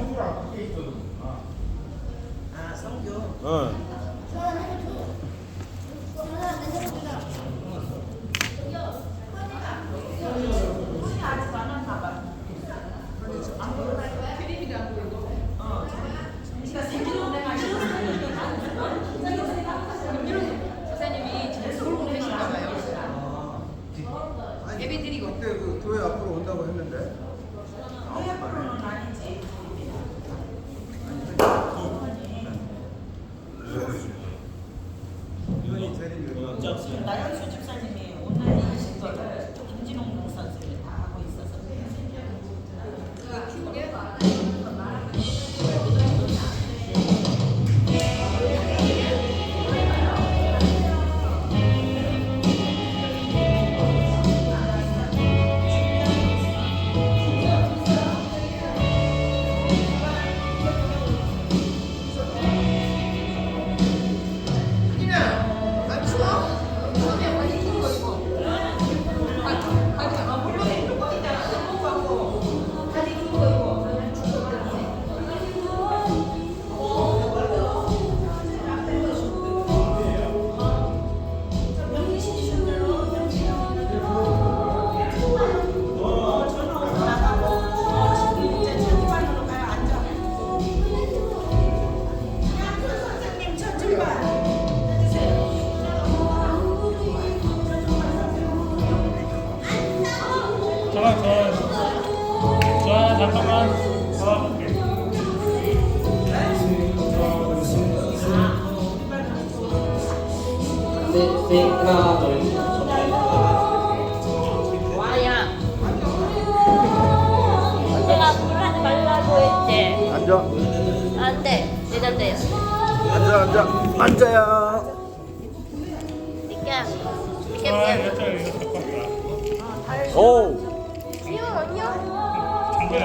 성규랑 그게 있거든. 아 성규. 응. 저는 앉아. 안 돼 내던데요 앉아, 앉아. 앉아야. 여쭤 이거 잠깐만. 오. 지금 언니요? 준비해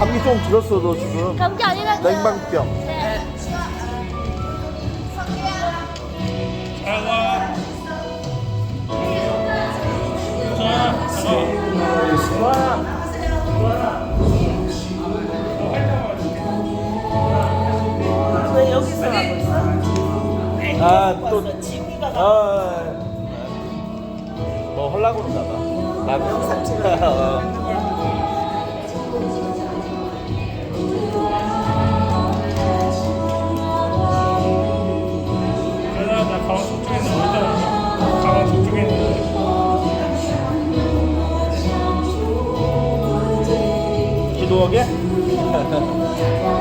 감기 좀 들었어, 너 지금. 감기 아니라고요 냉방병. 네. 자. 왜 여기서 하고 있어? 아, 또. 가 아. 뭐 하려고 그런가 봐. 나도. 어. 그러다 기도하게?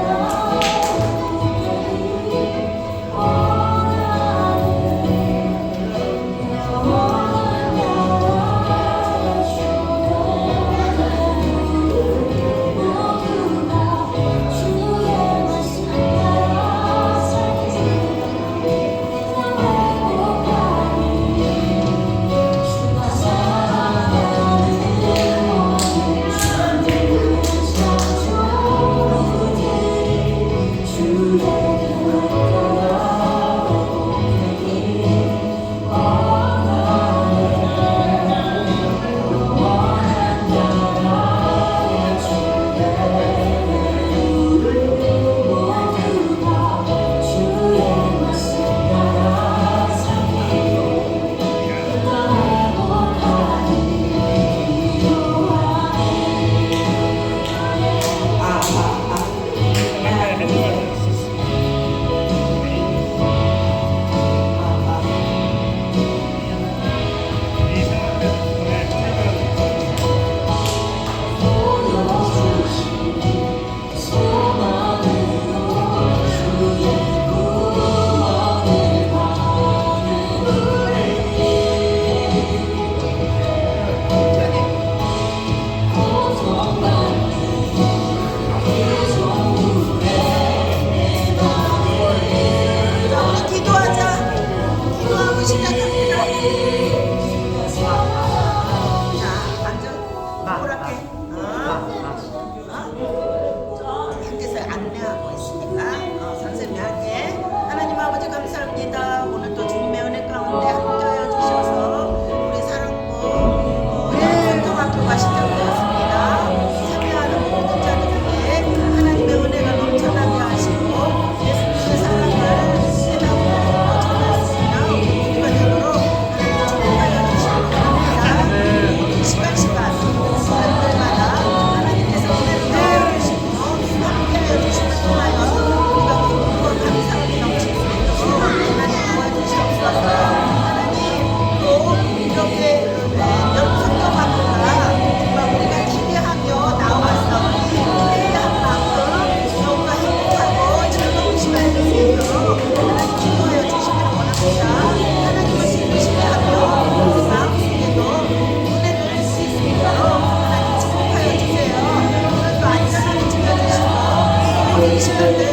Amen.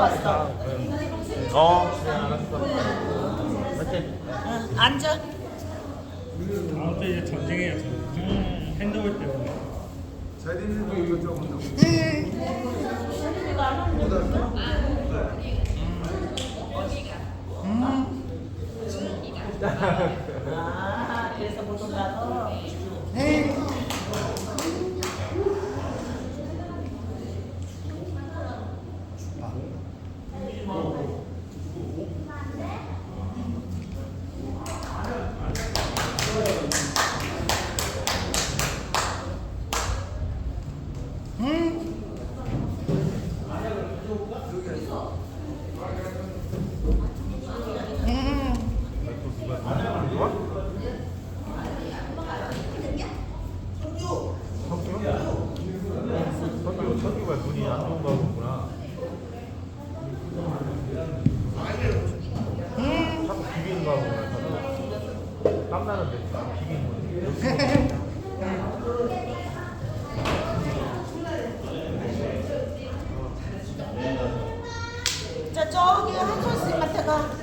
왔어? 어? 응, 앉아. 다음 주 이제 전쟁이에요. 전쟁. 핸드볼 때문에. 제리도 이거 좀 온다고. 아 그래서 못 온다고. 석유, 석유가 눈이 안 좋은가 보구나. 자꾸 비비는가 보구나. 자꾸. 땀나는데 자꾸 비비는 거지. 자 저기 한솔 쌤한테 가.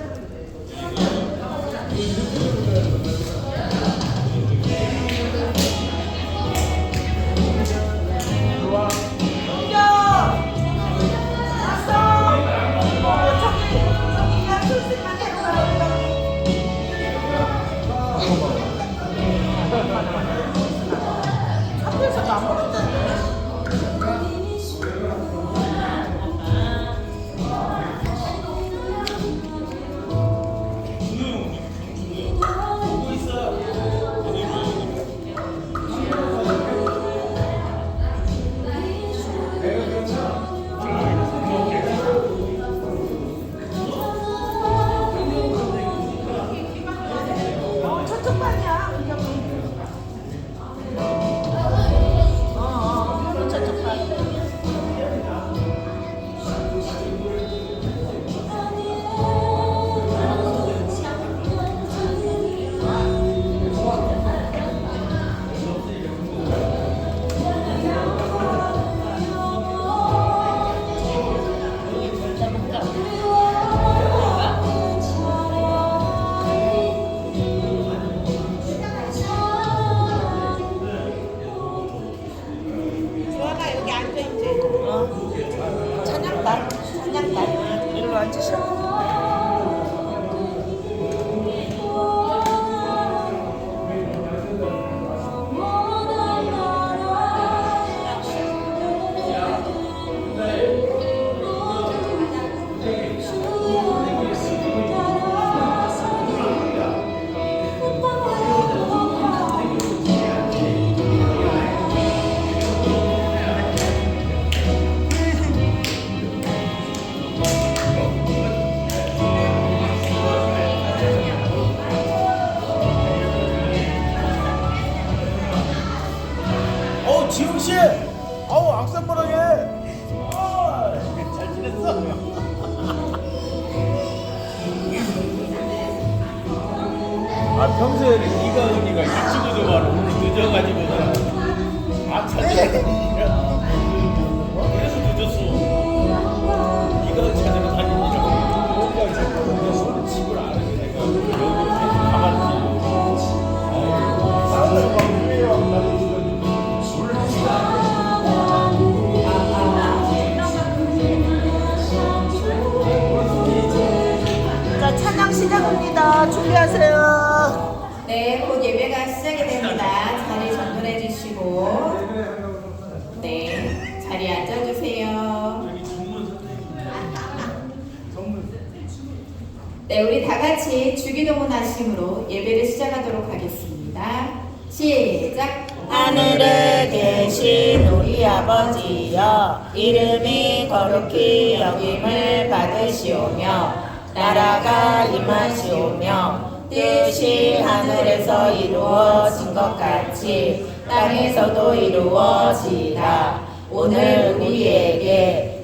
찬양 네, 우리 다 같이 주기도문 하심으로 예배를 시작하도록 하겠습니다. 시작. 하늘에 계신 우리 아버지여 이름이 거룩히 여김을 받으시오며 나라가 임하시오며 뜻이 하늘에서 이루어진 것 같이 땅에서도 이루어지이다 오늘 우리에게